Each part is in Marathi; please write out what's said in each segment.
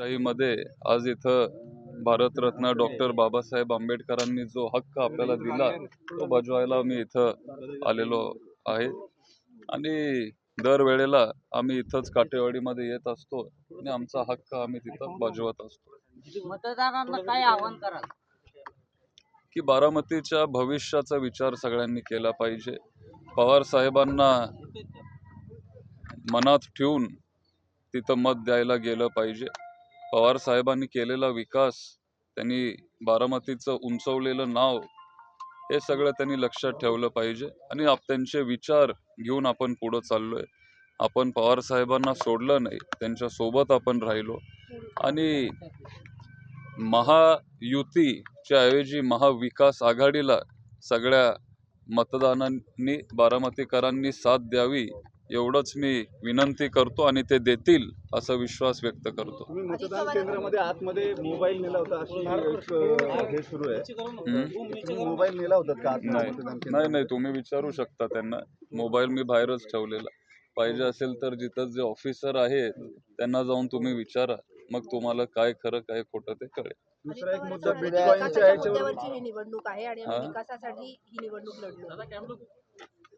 लोकशाहीमध्ये आज इथं भारतरत्न डॉक्टर बाबासाहेब आंबेडकरांनी जो हक्क आपल्याला दिला तो बजवायला मी इथं आलेलो आहे. आणि दरवेळेला आम्ही इथंच काटेवाडीमध्ये येत असतो आणि आमचा हक्क आम्ही तिथं बजवत असतो. मतदारांना काय आव्हान कराल? की बारामतीच्या भविष्याचा विचार सगळ्यांनी केला पाहिजे. पवार साहेबांना मनात ठेवून तिथं मत द्यायला गेलं पाहिजे. पवार साहेबांनी केलेला विकास त्यांनी बारामतीचं उंचवलेलं नाव हे सगळं त्यांनी लक्षात ठेवलं पाहिजे. आणि आप त्यांचे विचार घेऊन आपण पुढं चाललोय. आपण पवार साहेबांना सोडलं नाही त्यांच्यासोबत आपण राहिलो. आणि महायुतीच्या ऐवजी महाविकास आघाडीला सगळ्या मतदानांनी बारामतीकरांनी साथ द्यावी एवढंच मी विनंती करतो आणि ते देतील असा विश्वास व्यक्त करतो. तुम्ही मतदान केंद्रामध्ये आतमध्ये मोबाईल नेला होता अशी एक अ, हे सुरू आहे. मोबाईल नेला होता का नाही. नाही तुम्ही विचारू शकता त्यांना. मोबाईल मी बाहेरच ठेवलेला. पाहिजे असेल तर जिथं जे ऑफिसर आहेत त्यांना जाऊन तुम्ही विचारा. मग तुम्हाला काय खरं काय खोटं ते कळेल. दुसरा एक मुद्दा बिटकॉईनच्या याच्यावर ही निवडणूक आहे आणि. आम्ही विकासासाठी ही निवडणूक लढलो.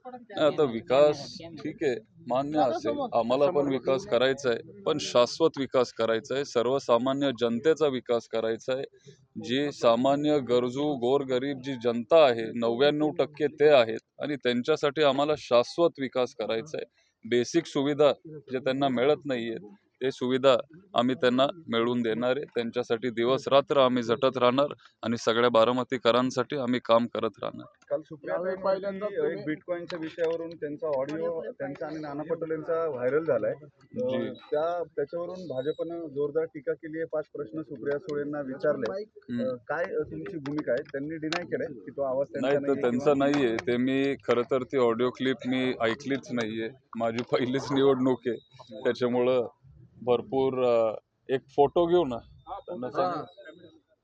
आता विकास ठीक आहे मान्य असेल. आम्हाला पण विकास करायचा आहे पण शाश्वत विकास करायचा आहे सर्वसामान्य जनतेचा विकास करायचा आहे जी सामान्य गरजू गोरगरीब जी जनता आहे नव्याण्णव टक्के ते आहेत आणि त्यांच्यासाठी आम्हाला शाश्वत विकास करायचा आहे बेसिक सुविधा जे त्यांना मिळत नाही आहेत ते सुविधा आम्ही त्यांना मिळवून देणार आहे. त्यांच्यासाठी दिवस रात्र आम्ही झटत राहणार आणि सगळ्या बारामतीकरांसाठी आम्ही काम करत राहणार. काल सुप्रिया पहिल्यांदा एक बिटकॉईनच्या विषयावरून त्यांचा ऑडिओ त्यांचा आणि नाना पटोलेंचा व्हायरल झालाय. त्या त्याच्यावरून भाजपनं जोरदार टीका केली आहे. पाच प्रश्न सुप्रिया सुळेंना विचारले. काय तुमची भूमिका आहे? त्यांनी डिनाय केलंय की तो आवाज त्यांचा नाही तर त्यांचं नाहीये. ते मी खरं तर ती ऑडिओ क्लिप मी ऐकलीच नाहीये. माझी पहिलीच निवडणूक आहे. त्याच्यामुळं भरपूर एक फोटो घेऊ ना त्यांना सांग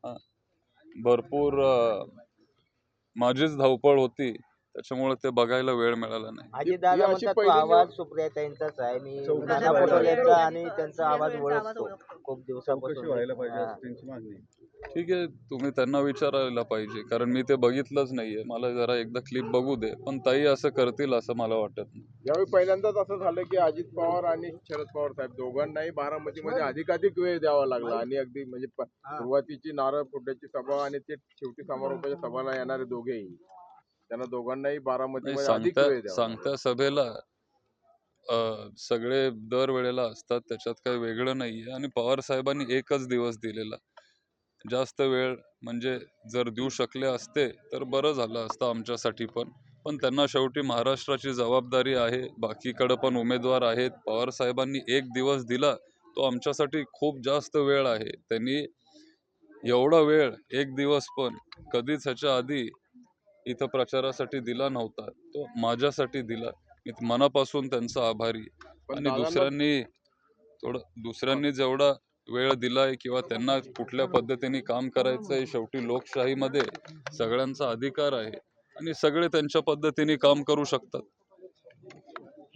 हा. भरपूर माझीच धावपळ होती त्याच्यामुळे ते बघायला वेळ मिळाला नाही दादा म्हणतात तो आवाज सुप्रियाताईंचाच आहे मी नाना. आणि त्यांचा आवाज ओळखतो. खूप दिवसापासून व्हायला पाहिजे त्यांची मागणी. ठीक आहे तुम्ही त्यांना विचारायला पाहिजे. कारण मी ते बघितलंच नाहीये. मला जरा एकदा क्लिप बघू दे. पण ताई असं करतील असं मला वाटत नाही. यावेळी पहिल्यांदाच असं झालं की अजित पवार आणि शरद पवार साहेब दोघांनाही बारामतीमध्ये अधिकाधिक वेळ द्यावा लागला. आणि अगदी म्हणजे प- सुरुवातीची नारळ फोड्याची सभा आणि ते शेवटी समारोपाच्या सभाला येणारे दोघेही. त्यांना दोघांनाही नाही, बारामतीमध्ये अधिक सांगत्या वेळ द्यावा सांगत्या सभेला अं, सगळे दरवेळेला असतात. त्याच्यात काही वेगळं नाहीये. आणि पवार साहेबांनी एकच दिवस दिलेला. जास्त वेळ म्हणजे जर देऊ शकले असते तर बरं झालं असतं आमच्यासाठी पण. पण त्यांना शेवटी महाराष्ट्राची जबाबदारी आहे. बाकीकडं पण उमेदवार आहेत. पवार साहेबांनी एक दिवस दिला तो आमच्यासाठी खूप जास्त वेळ आहे. त्यांनी एवढा वेळ एक दिवस पण कधीच ह्याच्या आधी इथं प्रचारासाठी दिला नव्हता. तो माझ्यासाठी दिला. मी मनापासून त्यांचा आभारी. आणि दुसऱ्यांनी थोडं दुसऱ्यांनी जेवढा वेळ दिलाय किंवा त्यांना कुठल्या पद्धतीने काम करायचंय शेवटी लोकशाहीमध्ये सगळ्यांचा अधिकार आहे आणि सगळे त्यांच्या पद्धतीने काम करू शकतात.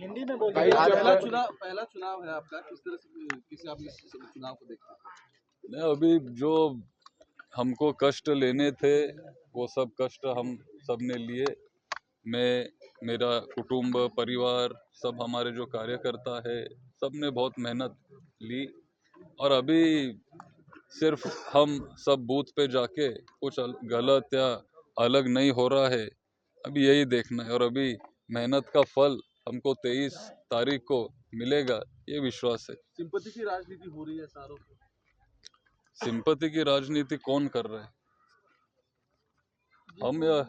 काही पहला चुनाव पहला चुनाव है आपका किस तरह से किसे आप इस चुनाव को देखते हैं नहीं अभी जो हमको कष्ट लेने थे वो सब कष्ट हम सबने लिए। मैं मेरा कुटुंब परिवार सब हमारे जो कार्यकर्ता है सबने बहुत मेहनत ली। और अभी सिर्फ़ हम सब बूथ पे जाके कुछ गलत या अलग नहीं हो रहा है अभी यही देखना है। और अभी मेहनत का फल हमको तेईस तारीख को मिलेगा ये विश्वास है। सिंपति की राजनीति हो रही है सारों को। सिंपति की राजनीति कौन कर रहा है? हम या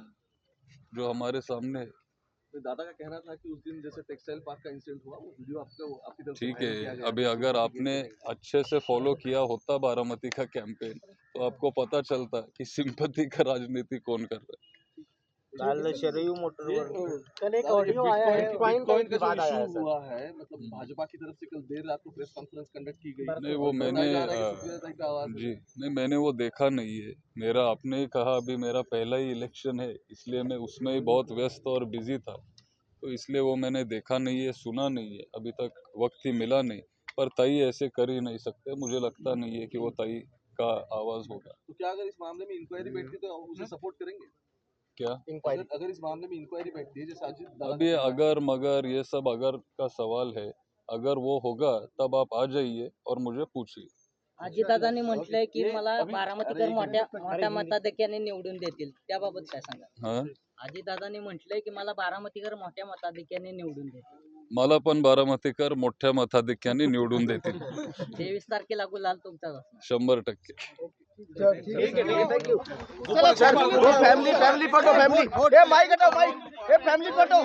जो हमारे सामने। तो दादा का कहना था कि उस दिन जैसे टेक्सटाइल पार्क का इंसिडेंट हुआ वो वीडियो आपका आपकी तरफ़ ठीक है अभी अगर आपने अच्छे से फॉलो किया होता बारामती का कैंपेन तो आपको पता चलता कि सिंपति का राजनीति कौन कर रहा है। काल शरयू मोटरवर कल एक ऑडियो आया है बिटकॉइन का जो इशू हुआ है मतलब भाजपा की तरफ़ से कल देर रात को प्रेस कॉन्फ्रेंस कंडक्ट की गई। नहीं वो मैंने जा नहीं मैंने वो देखा नहीं है। मेरा आपने ही कहा अभी मेरा पहला ही इलेक्शन है इसलिए मैं उसमें ही बहुत व्यस्त और बिज़ी था। तो इसलिए वो मैंने देखा नहीं है सुना नहीं है अभी तक वक्त ही मिला नहीं। पर ताई ऐसे कर ही नहीं सकते मुझे लगता नहीं है कि वो ताई का आवाज़ होगा। तो क्या अगर इस मामले में इंक्वायरी बैठती तो उसे सपोर्ट करेंगे? क्या? अगर, अगर इस मामले में इंक्वायरी बैठती है जैसे अभी अगर मगर ये सब अगर का सवाल है अगर वो होगा तब आप आ जाइए और मुझे पूछिए। अजितदादांनी म्हटलंय की मला बारामतीकर मोठ्या मोठ्या मताधिक्याने निवडून देतील त्याबाबत काय सांगा हा? अजितदादांनी म्हटलंय की मला बारामतीकर मोठ्या मताधिक्याने निवडून देतील. मला पण बारामतीकर मोठ्या मताधिक्याने निवडून देतील. तेवीस तारखेला गुलाल असणार. शंभर टक्के. फॅमिली फॅमिली फोटो फॅमिली हे माईक हटाओ माईक हे फॅमिली फोटो